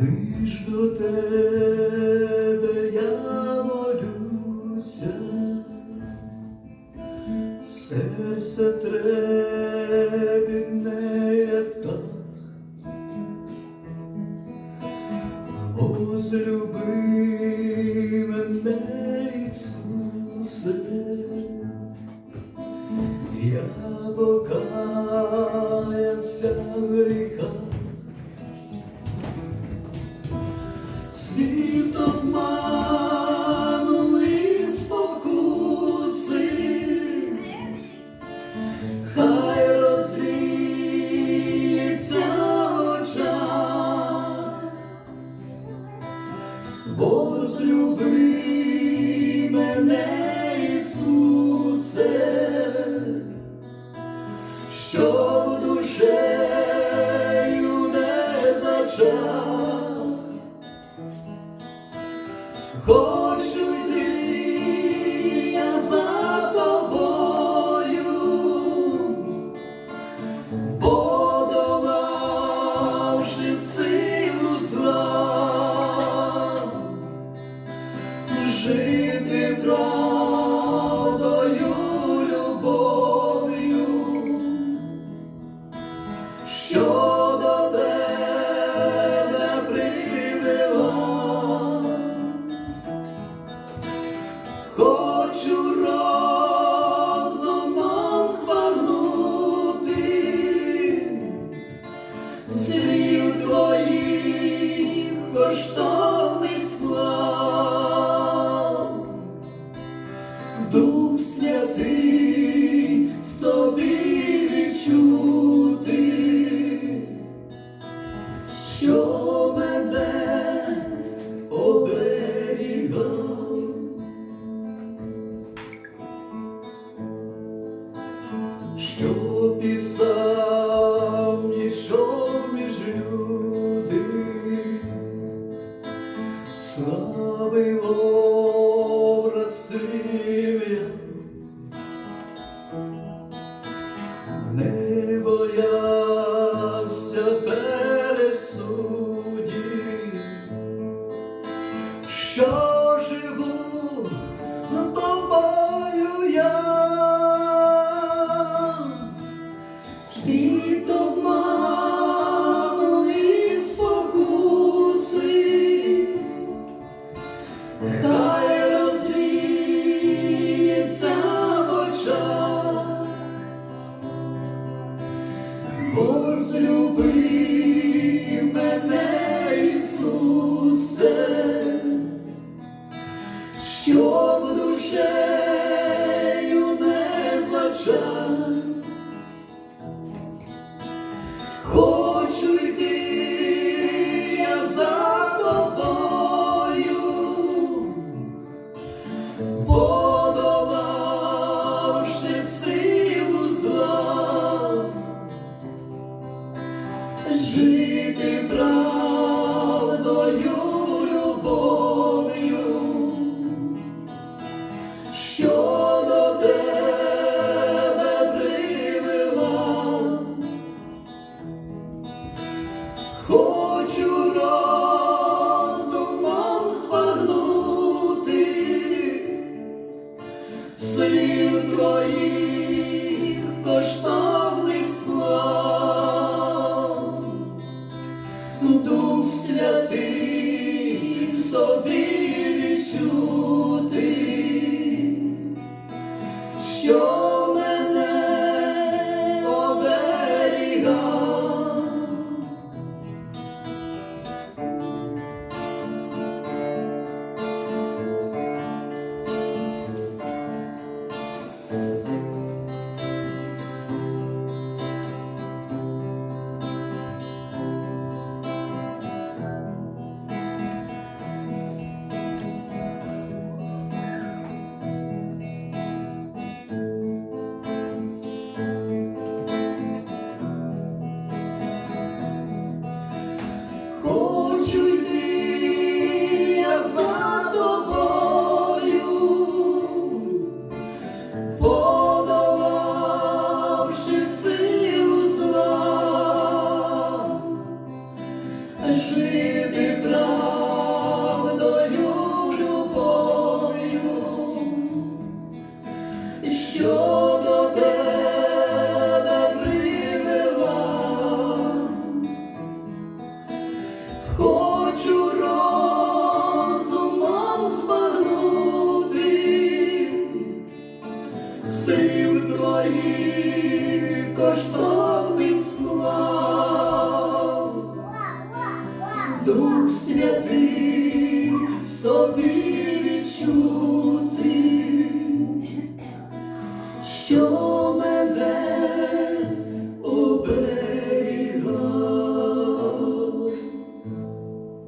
Лиш до тебе я молюся, серце трепетне, так, возлюби мене, Ісусе, Хочу йти за тобою, подолавши силу зла, жити правдою, Хочу що писав, ішов між люди, славив образ ім'я, не боявся пересудів, що возлюби мене, Ісусе, щоб душею не злачав. Що до тебе привела. Хочу розумом збагнути слів твоїх коштовний склад, Дух святий в собі